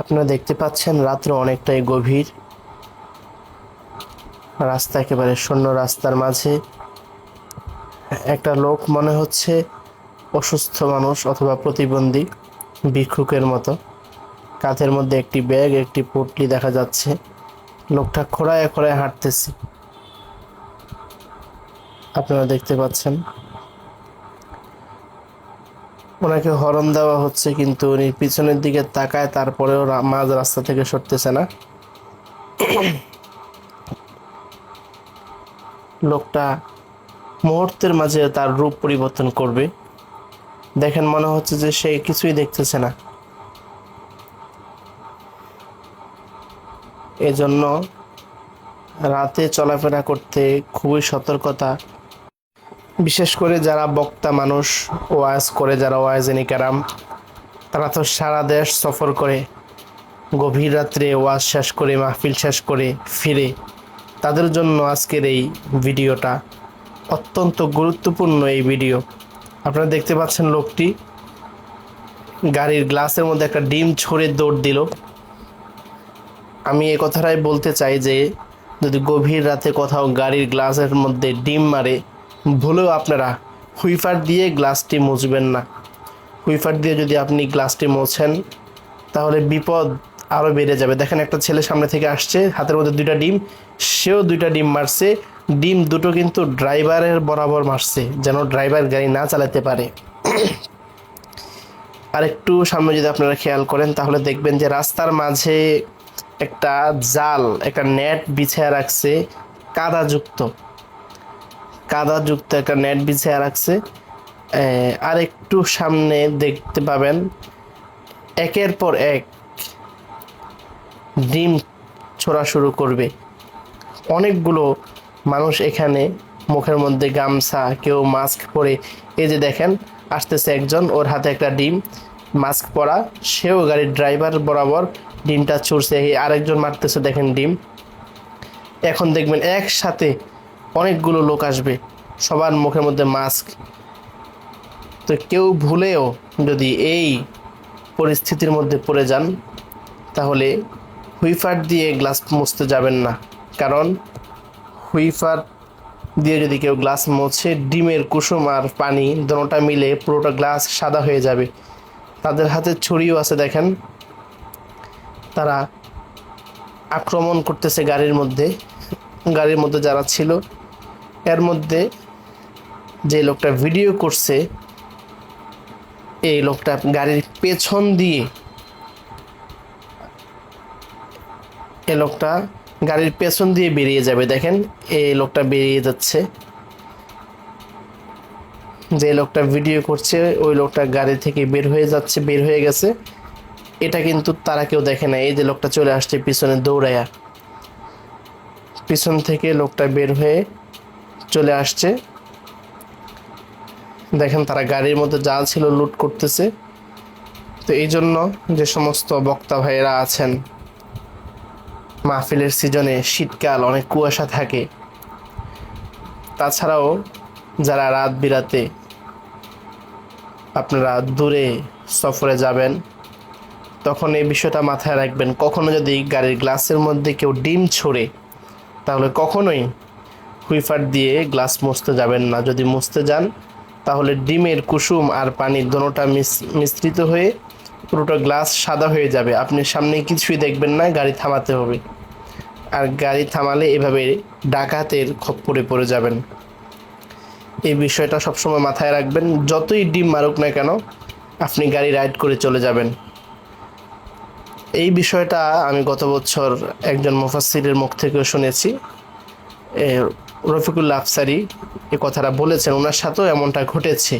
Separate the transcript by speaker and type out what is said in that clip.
Speaker 1: আপনারা দেখতে পাচ্ছেন রাত্র অনেকটাই গভীর। রাস্তা একেবারে শূন্য রাস্তার মাঝে। একটা লোক মনে হচ্ছে অসুস্থ মানুষ অথবা প্রতিবন্ধী, ভিক্ষুকের মতো। কাঁধের মধ্যে একটি ব্যাগ, একটি পুটলি দেখা যাচ্ছে। লোকটা খোড়ায় খোড়ায় হাঁটতেছে। আপনারা দেখতে পাচ্ছেন। ওনাকে হরন দেওয়া হচ্ছে, কিন্তু উনি পিছনের দিকে তাকায়, তারপরেও মাঝ রাস্তা থেকে সরতেছে না। লোকটা মুহূর্তের মাঝে তার রূপ পরিবর্তন করবে। দেখেন, মনে হচ্ছে যে সে কিছুই দেখতেছে না। এজন্য রাতে চলাফেরা করতে খুবই সতর্কতা বিশেষ করে যারা বক্তা মানুষ, ওয়াজ করে যারা ওয়াজেনি কারাম, তারা তো সারা দেশ সফর করে, গভীর রাত্রে ওয়াজ শেষ করে, মাহফিল শেষ করে ফিরে। তাদের জন্য আজকের এই ভিডিওটা অত্যন্ত গুরুত্বপূর্ণ এই ভিডিও। আপনারা দেখতে পাচ্ছেন লোকটি গাড়ির গ্লাসের মধ্যে একটা ডিম ছড়ে দৌড় দিল। আমি এই কথাটাই বলতে চাই যে, যদি গভীর রাতে কোথাও গাড়ির গ্লাসের মধ্যে ডিম মারে ভুলেও আপনারা হুইফার দিয়ে গ্লাসটি মুছবেন না। হুইফার দিয়ে যদি আপনি গ্লাসটি মোছেন, তাহলে বিপদ আরও বেড়ে যাবে। দেখেন একটা ছেলে সামনে থেকে আসছে, হাতের মধ্যে দুইটা ডিম, সেও দুইটা ডিম মারছে। ডিম দুটো কিন্তু ড্রাইভারের বরাবর মারছে, যেন ড্রাইভার গাড়ি না চালাতে পারে। আর একটু সামনে যদি আপনারা খেয়াল করেন, তাহলে দেখবেন যে রাস্তার মাঝে একটা জাল, একটা নেট বিছায় রাখছে, কাদাযুক্ত। কাদাযুক্ত একটা নেট বিছায়া রাখছে। আর একটু সামনে দেখতে পাবেন। একের পর এক ডিম ছোড়া শুরু করবে। অনেকগুলো মানুষ এখানে মুখের মধ্যে গামছা, কেউ মাস্ক পরে। এই যে দেখেন, আসতেছে একজন, ওর হাতে একটা ডিম, মাস্ক পরা। সেও গাড়ির ড্রাইভার বরাবর ডিমটা ছুড়ছে। আরেকজন মারতেছে, দেখেন ডিম। এখন দেখবেন একসাথে অনেকগুলো লোক আসবে। সবার মুখের মধ্যে মাস্ক। তো কেউ ভুলেও যদি এই পরিস্থিতির মধ্যে পড়ে যান, তাহলে হুইফার দিয়ে গ্লাস মুছতে যাবেন না। কারণ হুইফার দিয়ে যদি কেউ গ্লাস মোছে, ডিমের কুসুম আর পানি দোনোটা মিলে পুরোটা গ্লাস সাদা হয়ে যাবে। তাদের হাতে ছড়িও আছে, দেখেন। তারা আক্রমণ করতেছে গাড়ির মধ্যে। গাড়ির মধ্যে যারা ছিল এর মধ্যে যে লোকটা ভিডিও করছে, এই লোকটা গাড়ির পেছন দিয়ে এ লোকটা গাড়ির পেছন দিয়ে বেরিয়ে যাবে। দেখেন এই লোকটা বেরিয়ে যাচ্ছে। যে লোকটা ভিডিও করছে, ওই লোকটা গাড়ি থেকে বের হয়ে যাচ্ছে, বের হয়ে গেছে। এটা কিন্তু তারা কেউ দেখে না। এই যে লোকটা চলে আসছে পিছনে দৌড়াইয়া পিছন থেকে লোকটা বের হয়ে চলে আসছে। দেখেন তারা গাড়ির মধ্যে যা ছিল লুট করতেছে। তো এই জন্য যে সমস্ত বক্তা ভাইয়েরা আছেন, মাহফিলের সিজনে শীতকাল, অনেক কুয়াশা থাকে। তাছাড়াও যারা রাত বিরাতে আপনারা দূরে সফরে যাবেন, তখন এই বিষয়টা মাথায় রাখবেন, কখনো যদি গাড়ির গ্লাসের মধ্যে কেউ ডিম ছোড়ে, তাহলে কখনোই হুইফার দিয়ে গ্লাস মুছতে যাবেন না। যদি মুছতে যান, তাহলে ডিমের কুসুম আর পানি দোনোটা মিশ্রিত হয়ে পুরোটা গ্লাস সাদা হয়ে যাবে। আপনি সামনে কিছুই দেখবেন না, গাড়ি থামাতে হবে। আর গাড়ি থামালে এভাবে ডাকাতের খপ্পরে পড়ে যাবেন। এই বিষয়টা সবসময় মাথায় রাখবেন, যতই ডিম মারুক না কেন, আপনি গাড়ি রাইড করে চলে যাবেন। এই বিষয়টা আমি গত বছর একজন মুফাসিরের মুখ থেকেও শুনেছি। রফিকুল্লা আফসারি এ কথাটা বলেছেন। ওনার সাথেও এমনটা ঘটেছে।